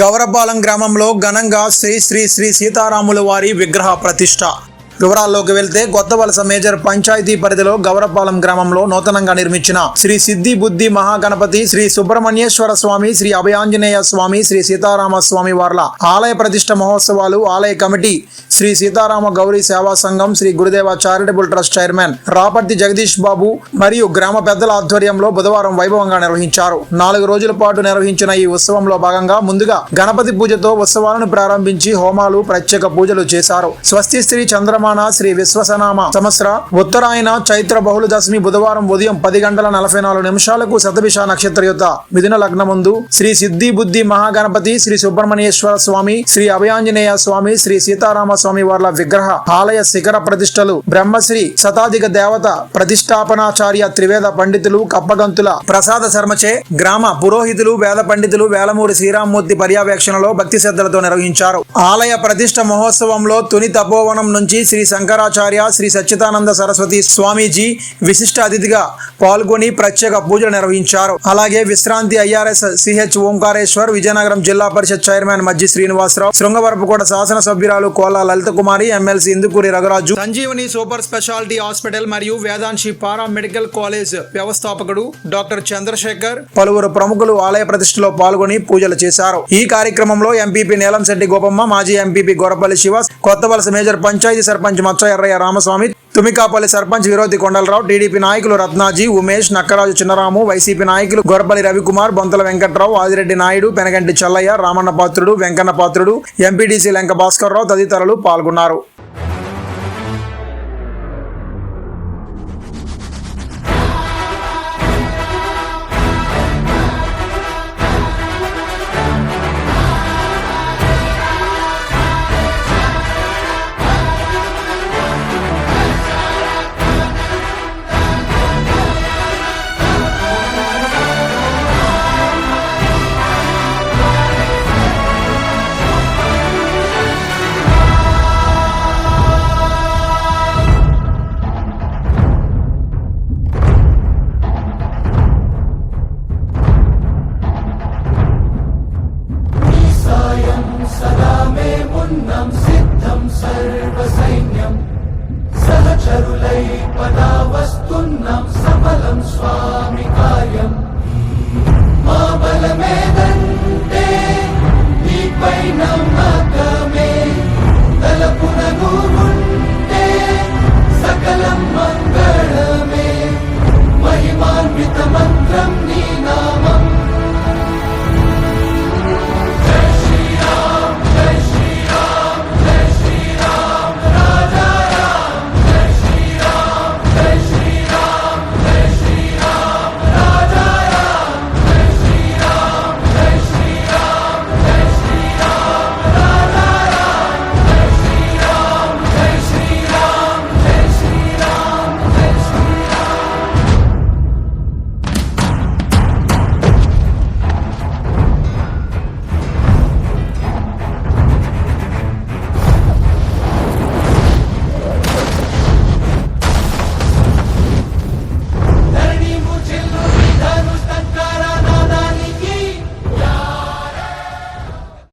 గౌరపాలెం గ్రామంలో ఘనంగా శ్రీ శ్రీ శ్రీ సీతారాముల వారి విగ్రహ ప్రతిష్ట. వివరాల్లోకి వెళ్తే కొత్త వలస మేజర్ పంచాయతీ పరిధిలో గౌరపాలెం గ్రామంలో నూతనంగా నిర్మించిన శ్రీ సిద్ధి బుద్ధి మహాగణపతి శ్రీ సుబ్రహ్మణ్యేశ్వర స్వామి శ్రీ అభయాంజనేయ స్వామి శ్రీ సీతారామ స్వామి వార్ల ఆలయ ప్రతిష్ట మహోత్సవాలు ఆలయ కమిటీ శ్రీ సీతారామ గౌరీ సేవా సంఘం Shri Gurudeva charitable trust chairman Raparthi Jagadish Babu మరియు గ్రామ పెద్దల ఆధ్వర్యంలో బుధవారం వైభవంగా నిర్వహించారు. నాలుగు రోజుల పాటు నిర్వహించిన ఈ ఉత్సవంలో భాగంగా ముందుగా గణపతి పూజతో ఉత్సవాలను ప్రారంభించి హోమాలు ప్రత్యేక పూజలు చేశారు. స్వస్తి శ్రీ చంద్రమ చంద్రమాన శ్రీ విశ్వసనామ సంవత్సర ఉత్తరాయణ చైత్ర బహుళ దశమి బుధవారం ఉదయం పది గంటల నలభై నాలుగు నిమిషాలకు శతభిష నక్షత్ర యొక్క మిథున లగ్నముందు శ్రీ సిద్ధి బుద్ధి మహాగణపతి శ్రీ సుబ్రహ్మణ్యేశ్వర స్వామి శ్రీ అభయాంజనేయ స్వామి శ్రీ సీతారామ స్వామి వార్ల విగ్రహ ఆలయ శిఖర ప్రతిష్టలు బ్రహ్మశ్రీ శతాధిక దేవత ప్రతిష్టాపనాచార్య త్రివేద పండితులు కప్పగంతుల ప్రసాద శర్మచే గ్రామ పురోహితులు వేద పండితులు వేలమూరి శ్రీరామ్మూర్తి పర్యవేక్షణలో భక్తి శ్రద్ధలతో నిర్వహించారు. ఆలయ ప్రతిష్ట మహోత్సవంలో తుని తపోవనం నుంచి శ్రీ శ్రీ శంకరాచార్య శ్రీ సచ్చిదానంద సరస్వతి స్వామీజీ విశిష్ట అతిథిగా పాల్గొని ప్రత్యేక పూజలు నిర్వహించారు. అలాగే విశ్రాంతి ఐఆర్ఎస్ సిహెచ్ ఓంకారేశ్వర్ విజయనగరం జిల్లా పరిషత్ చైర్మన్ మజ్జి శ్రీనివాసరావు శృంగవరపుకోట శాసన సభ్యురాలు Kola Lalitha Kumari MLC Indukuri Raghuraju Sanjeevani super speciality hospital మరియు వేదాంశి పారా మెడికల్ కాలేజ్ వ్యవస్థాపకుడు డాక్టర్ చంద్రశేఖర్ పలువురు ప్రముఖులు ఆలయ ప్రతిష్టలో పాల్గొని పూజలు చేశారు. ఈ కార్యక్రమంలో ఎంపీపీ నీలంశెట్టి గోపమ్మ మాజీ ఎంపీపీ గొరపల్లి శివ కొత్త వలస మేజర్ పంచాయతీ సర్పంచ్ మచ్చ ఎర్రయ్య రామస్వామి తుమికాపల్లి సర్పంచ్ విరోధి కొండలరావు టీడీపీ నాయకులు రత్నాజీ ఉమేష్ నక్కరాజు చిన్నరాము వైసీపీ నాయకులు గొరపల్లి రవికుమార్ బొంతల వెంకట్రావు ఆదిరెడ్డి నాయుడు పెనగంటి చల్లయ్య రామన్న పాత్రుడు వెంకన్న పాత్రుడు ఎంపీడీసీ లెంక భాస్కర్రావు తదితరులు పాల్గొన్నారు. Sir.